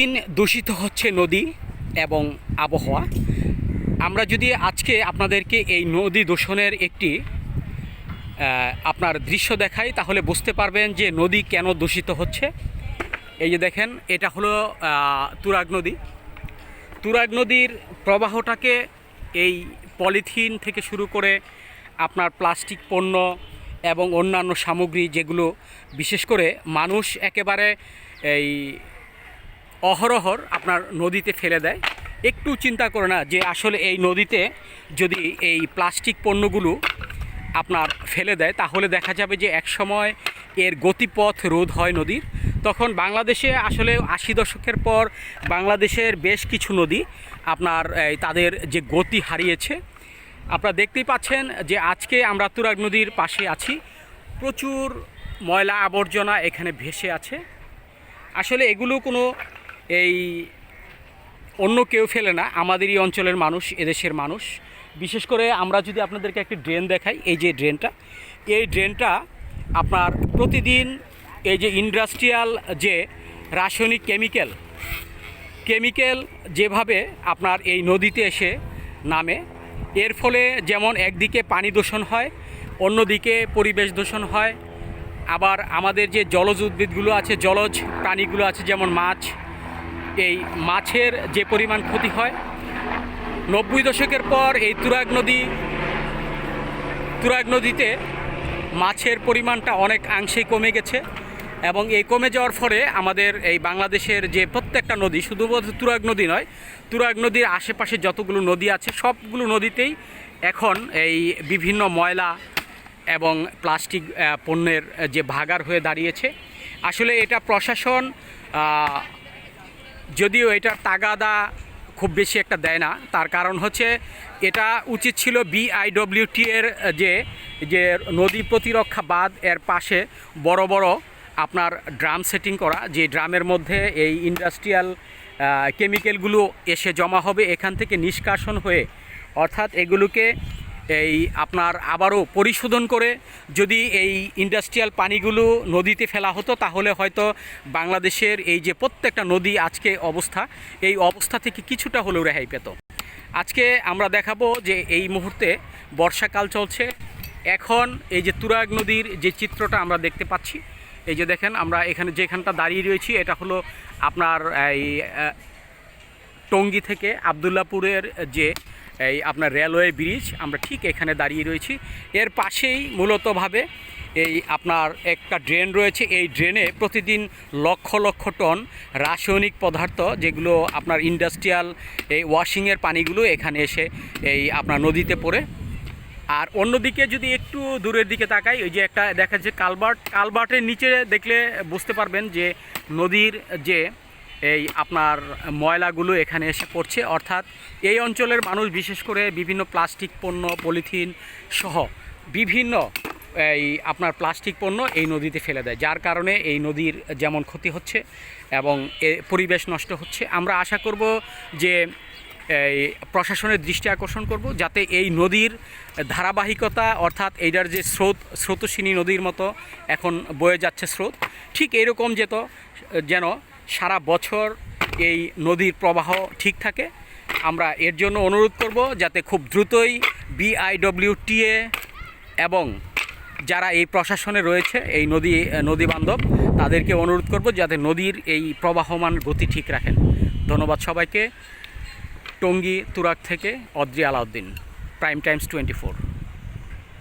দিন দূষিত হচ্ছে নদী এবং আবহাওয়া। আমরা যদি আজকে আপনাদেরকে এই নদী দূষণের একটি আপনার দৃশ্য দেখাই, তাহলে বুঝতে পারবেন যে নদী কেন দূষিত হচ্ছে। এই যে দেখেন, এটা হলো তুরাগ নদী। তুরাগ নদীর প্রবাহটাকে এই পলিথিন থেকে শুরু করে আপনার প্লাস্টিক পণ্য এবং অন্যান্য সামগ্রী যেগুলো, বিশেষ করে মানুষ একেবারে এই অহরহর আপনার নদীতে ফেলে দেয়। একটু চিন্তা করে না যে আসলে এই নদীতে যদি এই প্লাস্টিক পণ্যগুলো আপনার ফেলে দেয়, তাহলে দেখা যাবে যে একসময় এর গতিপথ রোধ হয় নদীর। তখন বাংলাদেশে আসলে আশি দশকের পর বাংলাদেশের বেশ কিছু নদী আপনার তাদের যে গতি হারিয়েছে। আপনারা দেখতেই পাচ্ছেন যে আজকে আমরা তুরাগ নদীর পাশে আছি। প্রচুর ময়লা আবর্জনা এখানে ভেসে আছে। আসলে এগুলো কোনো এই অন্য কেউ ফেলে না, আমাদেরই অঞ্চলের মানুষ, এদেশের মানুষ। বিশেষ করে আমরা যদি আপনাদেরকে একটি ড্রেন দেখাই, এই যে ড্রেনটা, এই ড্রেনটা আপনার প্রতিদিন এই যে ইন্ডাস্ট্রিয়াল যে রাসায়নিক কেমিক্যাল কেমিক্যাল যেভাবে আপনার এই নদীতে এসে নামে, এর ফলে যেমন একদিকে পানি দূষণ হয়, অন্যদিকে পরিবেশ দূষণ হয়, আবার আমাদের যে জলজ উদ্ভিদগুলো আছে, জলজ প্রাণীগুলো আছে, যেমন মাছ এই মাছের যে পরিমাণ ক্ষতি হয়, নব্বই দশকের পর এই তুরাগ নদী, তুরাগ নদীতে মাছের পরিমাণটা অনেক অংশেই কমে গেছে এবং এই কমে যাওয়ার ফলে আমাদের এই বাংলাদেশের যে প্রত্যেকটা নদী শুধুমাত্র তুরাগ নদী নয়, তুরাগ নদীর আশেপাশে যতগুলো নদী আছে, সবগুলো নদীতেই এখন এই বিভিন্ন ময়লা এবং প্লাস্টিক পণ্যের যে ভাগার হয়ে দাঁড়িয়েছে। আসলে এটা প্রশাসন যদিও এটার তাগাদা খুব বেশি একটা দেয় না, তার কারণ হচ্ছে এটা উচিত ছিল বিআইডব্লিউটি এর যে যে নদী প্রতিরক্ষা বাঁধ এর পাশে বড় বড় আপনার ড্রাম সেটিং করা, যে ড্রামের মধ্যে এই ইন্ডাস্ট্রিয়াল কেমিক্যালগুলো এসে জমা হবে, এখান থেকে নিষ্কাশন হয়ে, অর্থাৎ এগুলোকে এই আপনার আবারও পরিশোধন করে যদি এই ইন্ডাস্ট্রিয়াল পানিগুলো নদীতে ফেলা হতো, তাহলে হয়তো বাংলাদেশের এই যে প্রত্যেকটা নদী আজকে অবস্থা, এই অবস্থা থেকে কিছুটা হলেও রেহাই পেত। আজকে আমরা দেখাবো যে এই মুহূর্তে বর্ষাকাল চলছে। এখন এই যে তুরাগ নদীর যে চিত্রটা আমরা দেখতে পাচ্ছি, এই যে দেখেন আমরা এখানে যেখানটা দাঁড়িয়ে রয়েছি, এটা হলো আপনার এই টঙ্গী থেকে আবদুল্লাপুরের যে এই আপনার রেলওয়ে ব্রিজ আমরা ঠিক এখানে দাঁড়িয়ে রয়েছি। এর পাশেই মূলতভাবে এই আপনার একটা ড্রেন রয়েছে। এই ড্রেনে প্রতিদিন লক্ষ লক্ষ টন রাসায়নিক পদার্থ, যেগুলো আপনার ইন্ডাস্ট্রিয়াল এই ওয়াশিংয়ের পানিগুলো এখানে এসে এই আপনার নদীতে পড়ে। আর অন্যদিকে যদি একটু দূরের দিকে তাকাই, ওই যে একটা দেখা যাচ্ছে কালবার্ট কালবার্টের নিচে দেখলে বুঝতে পারবেন যে নদীর যে এই আপনার ময়লাগুলো এখানে এসে পড়ছে। অর্থাৎ এই অঞ্চলের মানুষ বিশেষ করে বিভিন্ন প্লাস্টিক পণ্য, পলিথিন সহ বিভিন্ন এই আপনার প্লাস্টিক পণ্য এই নদীতে ফেলে দেয়, যার কারণে এই নদীর যেমন ক্ষতি হচ্ছে এবং এ পরিবেশ নষ্ট হচ্ছে। আমরা আশা করব যে এই প্রশাসনের দৃষ্টি আকর্ষণ করব যাতে এই নদীর ধারাবাহিকতা অর্থাৎ এইটার যে স্রোত, স্রোতস্বিনী নদীর মতো এখন বয়ে যাচ্ছে স্রোত। ঠিক এরকম যেত, যেন সারা বছর এই নদীর প্রবাহ ঠিক থাকে। আমরা এর জন্য অনুরোধ করব যাতে খুব দ্রুতই বিআইডব্লিউটিএ এবং যারা এই প্রশাসনে রয়েছে, এই নদী নদী বান্ধব, তাদেরকে অনুরোধ করব যাতে নদীর এই প্রবাহমান গতি ঠিক রাখেন। ধন্যবাদ সবাইকে। টঙ্গী তুরাক থেকে Adri Alauddin prime times twenty four